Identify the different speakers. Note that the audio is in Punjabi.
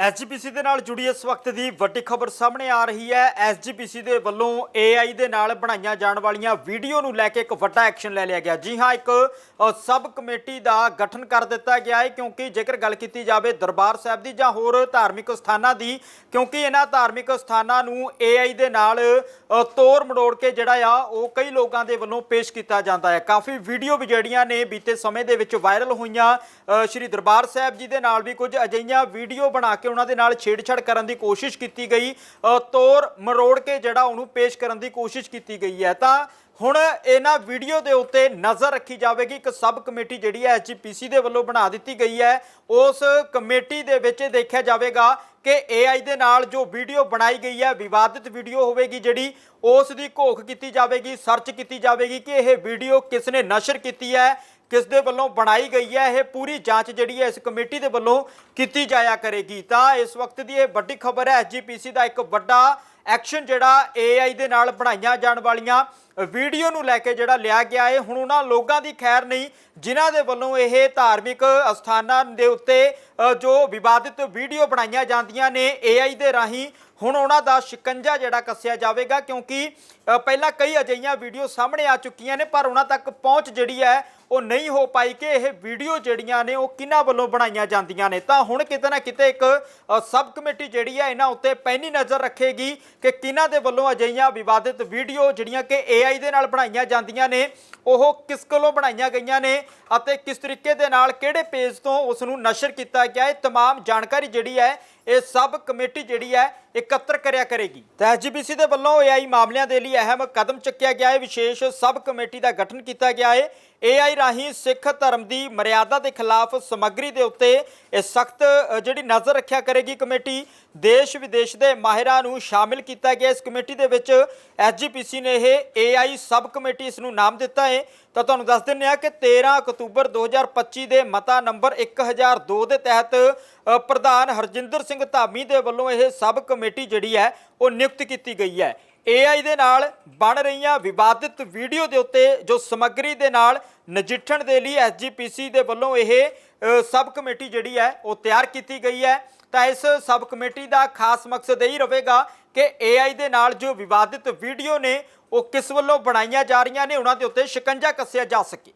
Speaker 1: ਐਸਜੀਪੀਸੀ ਦੇ ਨਾਲ ਜੁੜੀ ਇਸ ਵਕਤ ਦੀ ਵੱਡੀ ਖਬਰ ਸਾਹਮਣੇ ਆ ਰਹੀ ਹੈ। ਐਸਜੀਪੀਸੀ ਦੇ ਵੱਲੋਂ AI ਦੇ ਨਾਲ ਬਣਾਈਆਂ ਜਾਣ ਵਾਲੀਆਂ ਵੀਡੀਓ ਨੂੰ ਲੈ ਕੇ ਇੱਕ ਵੱਡਾ ਐਕਸ਼ਨ ਲੈ ਲਿਆ ਗਿਆ। ਜੀ ਹਾਂ, ਇੱਕ ਸਬ ਕਮੇਟੀ ਦਾ ਗਠਨ ਕਰ ਦਿੱਤਾ ਗਿਆ ਹੈ ਕਿਉਂਕਿ ਜੇਕਰ ਗੱਲ ਕੀਤੀ ਜਾਵੇ ਦਰਬਾਰ ਸਾਹਿਬ ਦੀ ਜਾਂ ਹੋਰ ਧਾਰਮਿਕ ਸਥਾਨਾਂ ਦੀ, ਕਿਉਂਕਿ ਇਹਨਾਂ ਧਾਰਮਿਕ ਸਥਾਨਾਂ ਨੂੰ AI ਦੇ ਨਾਲ ਤੋੜ ਮੜੋੜ ਕੇ ਜਿਹੜਾ ਆ, ਉਹ ਕਈ ਲੋਕਾਂ ਦੇ ਵੱਲੋਂ ਪੇਸ਼ ਕੀਤਾ ਜਾਂਦਾ ਹੈ। ਕਾਫੀ ਵੀਡੀਓ ਵੀ ਜਿਹੜੀਆਂ ਨੇ ਬੀਤੇ ਸਮੇਂ ਦੇ ਵਿੱਚ ਵਾਇਰਲ ਹੋਈਆਂ। ਸ਼੍ਰੀ ਦਰਬਾਰ ਸਾਹਿਬ ਜੀ ਦੇ ਨਾਲ ਵੀ ਕੁਝ ਅਜਿਹੀਆਂ ਵੀਡੀਓ ਬਣਾ ਕੇ ਉਹਨਾਂ ਦੇ ਨਾਲ ਛੇੜਛਾੜ ਕਰਨ ਦੀ ਕੋਸ਼ਿਸ਼ ਕੀਤੀ ਗਈ। ਤੋਰ ਮਰੋੜ ਕੇ ਜਿਹੜਾ ਉਹਨੂੰ ਪੇਸ਼ ਕਰਨ ਦੀ ਕੋਸ਼ਿਸ਼ ਕੀਤੀ ਗਈ ਹੈ। ਤਾਂ ਹੁਣ ਇਹਨਾਂ ਵੀਡੀਓ ਦੇ ਉੱਤੇ ਨਜ਼ਰ ਰੱਖੀ ਜਾਵੇਗੀ। ਇੱਕ ਸਬ ਕਮੇਟੀ ਜਿਹੜੀ ਹੈ ਐਚਪੀਸੀ ਦੇ ਵੱਲੋਂ ਬਣਾ ਦਿੱਤੀ ਗਈ ਹੈ। ਉਸ ਕਮੇਟੀ ਦੇ ਵਿੱਚ ਇਹ ਦੇਖਿਆ ਜਾਵੇਗਾ ਕਿ AI ਦੇ ਨਾਲ ਜੋ ਵੀਡੀਓ ਬਣਾਈ ਗਈ ਹੈ, ਵਿਵਾਦਿਤ ਵੀਡੀਓ ਹੋਵੇਗੀ ਜਿਹੜੀ, ਉਸ ਦੀ ਘੋਖ ਕੀਤੀ ਜਾਵੇਗੀ ਸਰਚ ਕੀਤੀ ਜਾਵੇਗੀ ਕਿ ਇਹ ਵੀਡੀਓ ਕਿਸ ਨੇ ਨਸ਼ਰ ਕੀਤੀ ਹੈ ਕਿਸ ਦੇ ਵੱਲੋਂ ਬਣਾਈ ਗਈ ਹੈ, ਇਹ ਪੂਰੀ ਜਾਂਚ ਜਿਹੜੀ ਹੈ ਇਸ ਕਮੇਟੀ ਦੇ ਵੱਲੋਂ ਕੀਤੀ ਜਾਇਆ ਕਰੇਗੀ। ਤਾਂ ਇਸ ਵਕਤ ਦੀ ਇਹ ਵੱਡੀ ਖਬਰ ਹੈ ਐਸਜੀਪੀਸੀ ਦਾ ਇੱਕ ਵੱਡਾ ਐਕਸ਼ਨ ਜਿਹੜਾ AI ਦੇ ਨਾਲ ਬਣਾਈਆਂ ਜਾਣ ਵਾਲੀਆਂ ਵੀਡੀਓ ਨੂੰ ਲੈ ਕੇ ਜਿਹੜਾ ਲਿਆ ਗਿਆ ਹੈ ਹੁਣ ਉਹਨਾਂ ਲੋਕਾਂ ਦੀ ਖੈਰ ਨਹੀਂ, ਜਿਨ੍ਹਾਂ ਦੇ ਵੱਲੋਂ ਇਹ ਧਾਰਮਿਕ ਅਸਥਾਨਾਂ ਦੇ ਉੱਤੇ ਜੋ ਵਿਵਾਦਿਤ ਵੀਡੀਓ ਬਣਾਈਆਂ ਜਾਂਦੀਆਂ ਨੇ AI ਦੇ ਰਾਹੀਂ, ਹੁਣ ਉਹਨਾਂ ਦਾ ਸ਼ਿਕੰਜਾ ਜਿਹੜਾ ਕੱਸਿਆ ਜਾਵੇਗਾ, ਕਿਉਂਕਿ ਪਹਿਲਾਂ ਕਈ ਅਜਿਹੀਆਂ ਵੀਡੀਓ ਸਾਹਮਣੇ ਆ ਚੁੱਕੀਆਂ ਨੇ, ਪਰ ਉਹਨਾਂ ਤੱਕ ਪਹੁੰਚ ਜਿਹੜੀ ਹੈ, ਉਹ ਨਹੀਂ ਹੋ ਪਾਈ ਕਿ ਇਹ ਵੀਡੀਓ ਜਿਹੜੀਆਂ ਨੇ, ਉਹ ਕਿਹਨਾਂ ਵੱਲੋਂ ਬਣਾਈਆਂ ਜਾਂਦੀਆਂ ਨੇ। ਤਾਂ ਹੁਣ ਕਿਤੇ ਨਾ ਕਿਤੇ ਇੱਕ ਅ, ਸਬ ਕਮੇਟੀ ਜਿਹੜੀ ਹੈ ਇਹਨਾਂ ਉੱਤੇ ਪੈਣੀ ਨਜ਼ਰ ਰੱਖੇਗੀ ਕਿ ਕਿਹਨਾਂ ਦੇ ਵੱਲੋਂ ਅਜਿਹੀਆਂ ਵਿਵਾਦਿਤ ਵੀਡੀਓ ਜਿਹੜੀਆਂ ਕਿ AI ਦੇ ਨਾਲ ਬਣਾਈਆਂ ਜਾਂਦੀਆਂ ਨੇ ਉਹ ਕਿਸ ਕੋਲੋਂ ਬਣਾਈਆਂ ਗਈਆਂ ਨੇ ਅਤੇ ਕਿਸ ਤਰੀਕੇ ਦੇ ਨਾਲ ਕਿਹੜੇ ਪੇਜ ਤੋਂ ਉਸ ਨੂੰ ਨਸ਼ਰ ਕੀਤਾ ਗਿਆ ਹੈ तमाम ਜਾਣਕਾਰੀ ਜਿਹੜੀ ਹੈ ਇਹ ਸਭ ਕਮੇਟੀ ਜਿਹੜੀ ਹੈ, ਇਕੱਤਰ ਕਰਿਆ ਕਰੇਗੀ। ਤਾਂ ਐਸਜੀਪੀਸੀ ਦੇ ਵੱਲੋਂ AI ਮਾਮਲਿਆਂ ਦੇ ਲਈ ਅਹਿਮ ਕਦਮ ਚੱਕਿਆ ਗਿਆ ਹੈ। ਵਿਸ਼ੇਸ਼ ਸਬ ਕਮੇਟੀ ਦਾ ਗਠਨ ਕੀਤਾ ਗਿਆ ਹੈ। AI ਰਾਹੀਂ ਸਿੱਖ ਧਰਮ ਦੀ ਮਰਿਆਦਾ ਦੇ ਖਿਲਾਫ ਸਮੱਗਰੀ ਦੇ ਉੱਤੇ ਇਹ ਸਖਤ ਜਿਹੜੀ ਨਜ਼ਰ ਰੱਖਿਆ ਕਰੇਗੀ ਕਮੇਟੀ, ਦੇਸ਼ ਵਿਦੇਸ਼ ਦੇ ਮਾਹਿਰਾਂ ਨੂੰ ਸ਼ਾਮਿਲ ਕੀਤਾ ਗਿਆ। ਇਸ ਕਮੇਟੀ ਦੇ ਵਿੱਚ ਐਸਜੀਪੀਸੀ ਨੇ ਇਹ AI ਸਬ ਕਮੇਟੀ ਇਸ ਨੂੰ ਨਾਮ ਦਿੱਤਾ ਹੈ। ਤਾਂ ਤੁਹਾਨੂੰ ਦੱਸ ਦਿੰਦੇ ਆ ਕਿ 13 ਅਕਤੂਬਰ 2025 ਦੇ ਮਤਾ ਨੰਬਰ 1002 ਦੇ ਤਹਿਤ ਪ੍ਰਧਾਨ ਹਰਜਿੰਦਰ ਸਿੰਘ ਧਾਮੀ ਦੇ ਵੱਲੋਂ ਇਹ ਸਬ ਕਮੇਟੀ ਜਿਹੜੀ ਹੈ, ਉਹ ਨਿਯੁਕਤ ਕੀਤੀ ਗਈ ਹੈ। AI ਦੇ ਨਾਲ ਬਣ ਰਹੀਆਂ ਵਿਵਾਦਿਤ ਵੀਡੀਓ ਦੇ ਉੱਤੇ ਜੋ ਸਮੱਗਰੀ ਦੇ ਨਾਲ ਨਜਿੱਠਣ ਦੇ ਲਈ ਐਸਜੀਪੀਸੀ ਦੇ ਵੱਲੋਂ ਇਹ ਸਬ ਕਮੇਟੀ ਜਿਹੜੀ ਹੈ, ਉਹ ਤਿਆਰ ਕੀਤੀ ਗਈ ਹੈ। ਤਾਂ ਇਸ ਸਬ ਕਮੇਟੀ ਦਾ ਖਾਸ ਮਕਸਦ ਇਹੀ ਰਹੇਗਾ ਕਿ AI ਦੇ ਨਾਲ ਜੋ ਵਿਵਾਦਿਤ ਵੀਡੀਓ ਨੇ, ਉਹ ਕਿਸ ਵੱਲੋਂ ਬਣਾਈਆਂ ਜਾ ਰਹੀਆਂ ਨੇ, ਉਹਨਾਂ ਦੇ ਉੱਤੇ ਸ਼ਿਕੰਜਾ ਕੱਸਿਆ ਜਾ ਸਕੇ।